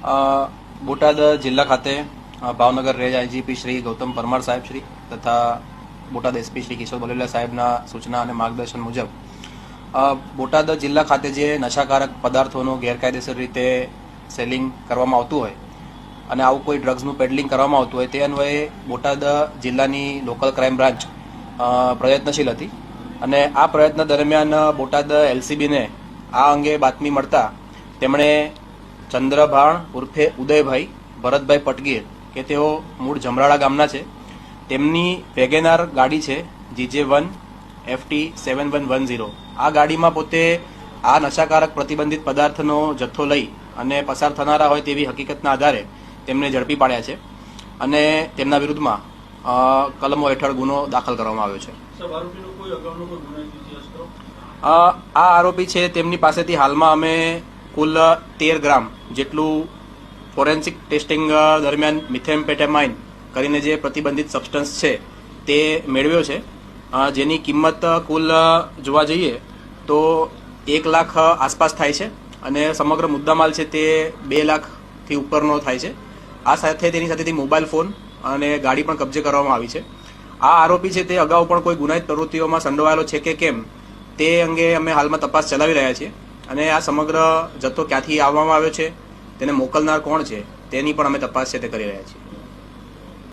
બોટાદ જિલ્લા ખાતે Bhavnagar range IGP Shri Gautam Parmar સાહેબ શ્રી તથા બોટાદ એસપી શ્રી કિશોર બલેલા સાહેબના સૂચના અને માર્ગદર્શન મુજબ બોટાદ જિલ્લા ખાતે જે નશાકારક પદાર્થોનું ગેરકાયદેસર રીતે સેલિંગ કરવામાં આવતું હોય અને આવું કોઈ ડ્રગ્સનું પેડલિંગ કરવામાં આવતું હોય તે અન્વયે બોટાદ જિલ્લાની લોકલ ક્રાઇમ બ્રાન્ચ પ્રયત્નશીલ હતી અને આ પ્રયત્ન દરમિયાન બોટાદ એલસીબીને આ અંગે બાતમી મળતા તેમણે ચંદ્રભાણ ઉર્ફે ઉદયભાઈ ભરતભાઈ પટગીર કે તેઓ મૂળ જમરાળા ગામના છે. તેમની વેગેનાર ગાડી છે GJ one FT seven one one zero. આ ગાડીમાં પોતે આ નશાકારક પ્રતિબંધિત પદાર્થનો જથ્થો લઈ અને પસાર થનારા હોય તેવી હકીકતના આધારે તેમને ઝડપી પાડ્યા છે અને તેમના વિરુદ્ધમાં કલમો હેઠળ ગુનો દાખલ કરવામાં આવ્યો છે. આ આરોપી છે તેમની પાસેથી હાલમાં અમે કુલ તેર ગ્રામ જેટલું ફોરેન્સિક ટેસ્ટિંગ દરમિયાન મિથેમ્પેટામાઇન કરીને જે પ્રતિબંધિત સબસ્ટન્સ છે, તે મેળવ્યો છે. જેની કિંમત કુલ જોવા જઈએ તો એક લાખ આસપાસ થાય છે અને સમગ્ર મુદ્દામાલ છે તે બે લાખથી ઉપરનો થાય છે. આ સાથે તેની સાથેથી મોબાઈલ ફોન અને ગાડી પણ કબજે કરવામાં આવી છે. આ આરોપી છે તે અગાઉ પણ કોઈ ગુનાહિત પ્રવૃત્તિઓમાં સંડોવાયેલો છે કે કેમ, તે અંગે અમે હાલમાં તપાસ ચલાવી રહ્યા છીએ. અને આ સમગ્ર જથ્થો ક્યાંથી આવવામાં આવ્યો છે? તેને મોકલનાર કોણ છે? તેની પણ અમે તપાસ છે તે કરી રહ્યા છીએ.